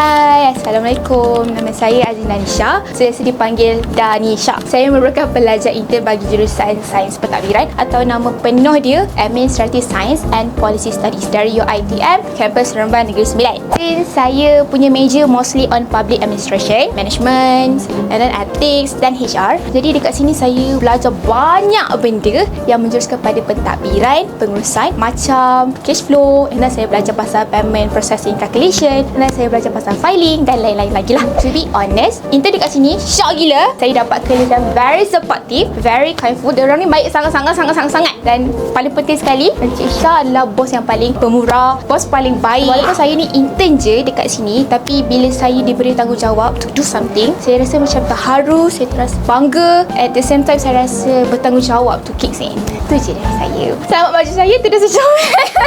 Hai, Assalamualaikum. Nama saya Azina Nisha. Saya sering dipanggil Danisha. Saya merupakan pelajar intern bagi jurusan Sains Pentadbiran atau nama penuh dia Administrative Science and Policy Studies dari UiTM, kampus Seremban Negeri Sembilan. Since saya punya major mostly on Public Administration, Management, and then Ethics dan HR. Jadi dekat sini saya belajar banyak benda yang menjuruskan pada pentadbiran, pengurusan macam cash flow, and then saya belajar pasal payment processing calculation, and then saya belajar pasal filing dan lain-lain lagi lah. To be honest, intern dekat sini syok gila. Saya dapat colleague yang very supportive, very kindful. Dia orang ni baik sangat-sangat sangat-sangat sangat. Dan paling penting sekali, Encik Syah adalah bos yang paling pemurah, bos paling baik. Walaupun saya ni intern je dekat sini, tapi bila saya diberi tanggungjawab to do something, saya rasa macam terharu, saya terasa bangga. At the same time, saya rasa bertanggungjawab to kick in. Itu je dari saya. Selamat baju saya, dah secomel.